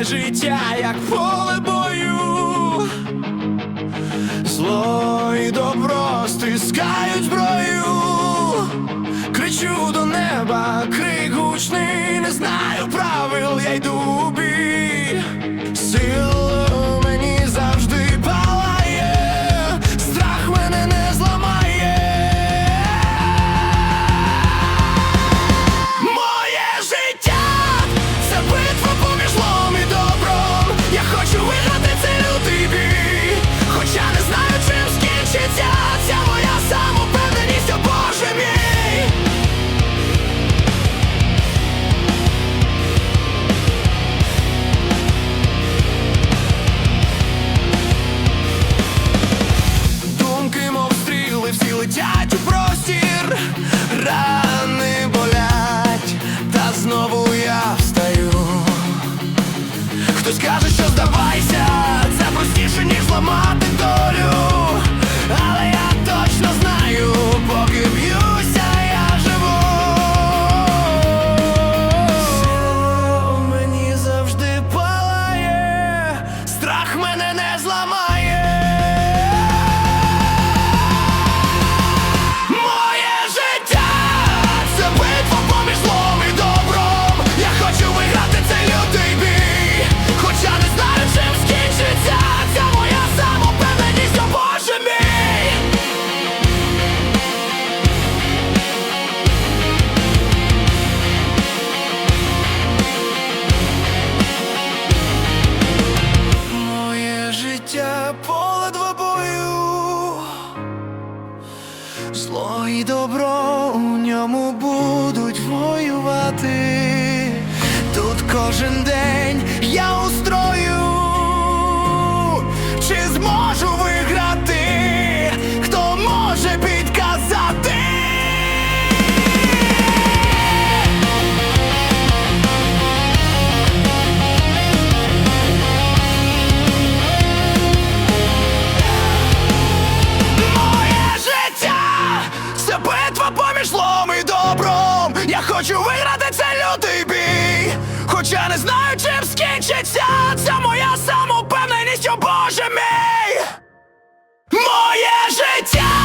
Життя як поле бою, зло і добро стискають зброю, кричу до неба, крик гучний, не знаю правил, я йду у бій. Сила летять у простір, рани болять, та знову я встаю. Хтось каже, що здавайся, це простіше, ніж зламати Зло і добро у ньому будуть воювати. Тут кожен хочу виграти цей лютий бій, хоча не знаю, чим скінчиться. Це моя самопевненість, о Боже мій. Моє життя